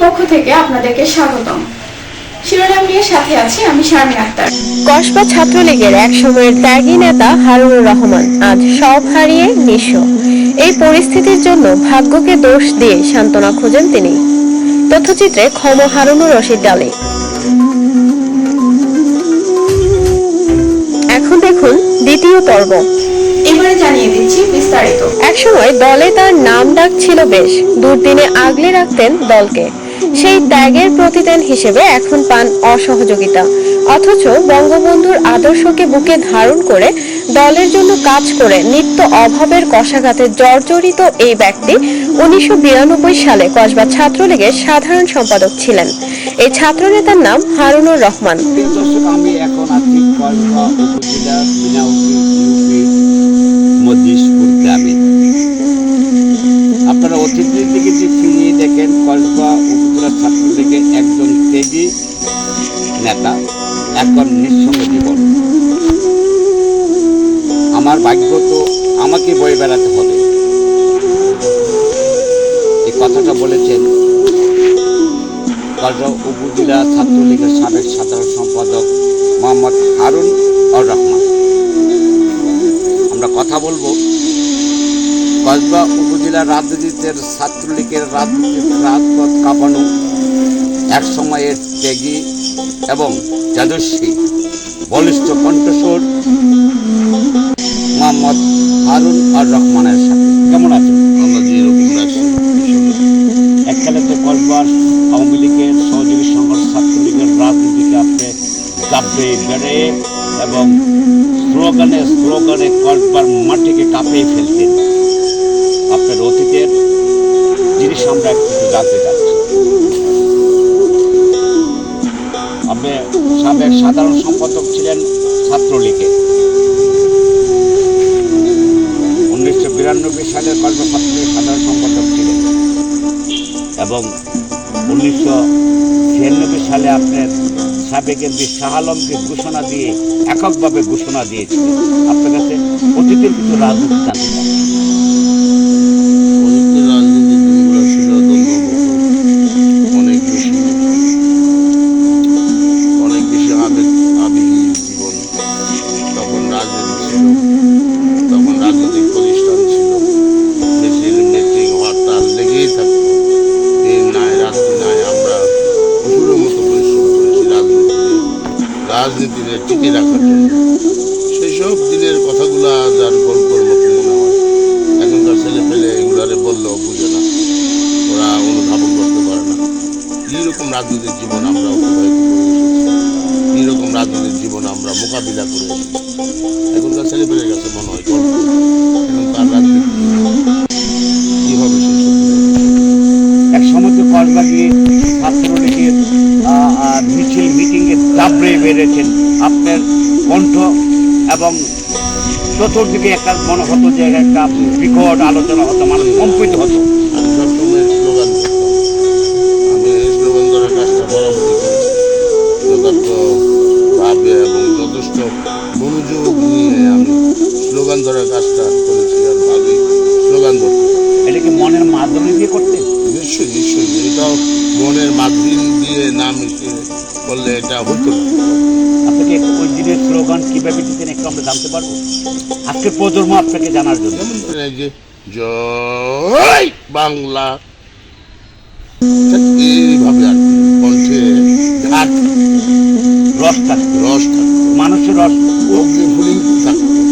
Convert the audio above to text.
পক্ষ থেকে আপনাদেরকে স্বাগতম। কসবা ছাত্রলীগের এক সময়ের ত্যাগী নেতা রহমান আজ সব হারিয়ে নিঃস্ব। এই পরিস্থিতির জন্য ভাগ্যকে দোষ দিয়ে সান্ত্বনা খোঁজেন তিনি। তথ্যচিত্রে ক্ষম হারুনুর রশিদ ডালে। এখন দেখুন দ্বিতীয় পর্ব। এবারে জানিয়ে দিচ্ছি বিস্তারিত। একসময় দলে তার নাম ডাক ছিল বেশ। দুর্দিনে আগলে রাখতেন দলকে। সেই ত্যাগের প্রতিদান হিসেবে এখন পান অসহযোগিতা। অথচ বঙ্গবন্ধুর আদর্শকে বুকে ধারণ করে দলের জন্য কাজ করে নিত্য অভাবের কষাঘাতে জর্জরিত এই ব্যক্তি উনিশশো বিরানব্বই সালে কসবা ছাত্রলীগের সাধারণ সম্পাদক ছিলেন। এই ছাত্রনেতার নাম হারুনুর রহমান। আমি এখন আছি কসবা একজন তেজি নেতা, এখন নিঃসঙ্গ জীবন। আমার ভাগ্য তো আমাকে বয়ে বেড়াতে হবে। এই কথাটা বলেছেন উপজেলা ছাত্রলীগের সাবেক সাধারণ সম্পাদক মোহাম্মদ হারুন আর রহমান। আমরা কথা বলব কসবা উপজেলা রাজনীতির ছাত্রলীগের রাজনীতির রাজপথ কাঁপানো এক সময়ের ত্যাগী এবং তেজস্বী বলিষ্ঠ কণ্ঠস্বর মোহাম্মদ হারুন আর রহমানের সাথে। কেমন আছেন? আমরা এককালে তো আওয়ামী লীগের সহযোগী সংগঠন ছাত্রলীগের রাজনীতিকে আপনি কাঁপে বেড়ে এবং স্লোগানে স্লোগানে কসবার মাটিকে কাঁপিয়ে ফেলতেন। আপনার অতীতের জিনিস আমরা একটু জানতে চাচ্ছি। সাবেক সাধারণ সম্পাদক ছিলেন ছাত্রলীগে। উনিশশো বিরানব্বই সালে কসবা সাধারণ সম্পাদক ছিলেন। এবং উনিশশো ছিয়ানব্বই সালে আপনার সাবেক এমপি শাহ আলমকে ঘোষণা দিয়ে, এককভাবে ঘোষণা দিয়েছিলেন। আপনার কাছে অতীতের কিছু রাজনীতি জানতে টিকে রাখার জন্য সেই সব দিনের কথাগুলো আজ আর গল্পের মতো মনে হয়? এখনকার ছেলে পেলে এগুলারে বললেও বুঝে না। ওরা অনুধাবন করতে পারে না। এইরকম রাজনৈতিক জীবন আমরা অতিবাহিত করে এসেছি। এইরকম রাজনৈতিক জীবন আমরা মোকাবিলা করে এসেছি। এখনকার ছেলে পেলে কাছে মনে হয় গল্প মিছিল, মিটিংয়ে বেড়েছেন। আপনার কণ্ঠ এবং চতুর্দিকে একটা মনে হতো যে একটা বিকট আলোচনা হতো, মানুষ কম্পিত হতো। এবং যথেষ্ট মনোযোগ নিয়ে আমি স্লোগান ধরার কাজটা এটাও মনের মাধ্যম দিয়ে না মিশিয়ে করলে এটা হতো আপনাকে ওই দিনের স্লোগান কীভাবে দিতেন একটু আমরা জানতে পারব? আজকের প্রজন্ম আপনাকে জানার জন্য। যে জয় বাংলা। এইভাবে আর কণ্ঠে ঘাট। রস থাকতো। রস থাকতো। মানুষের রস। অগ্নি ফুলিং থাকতো।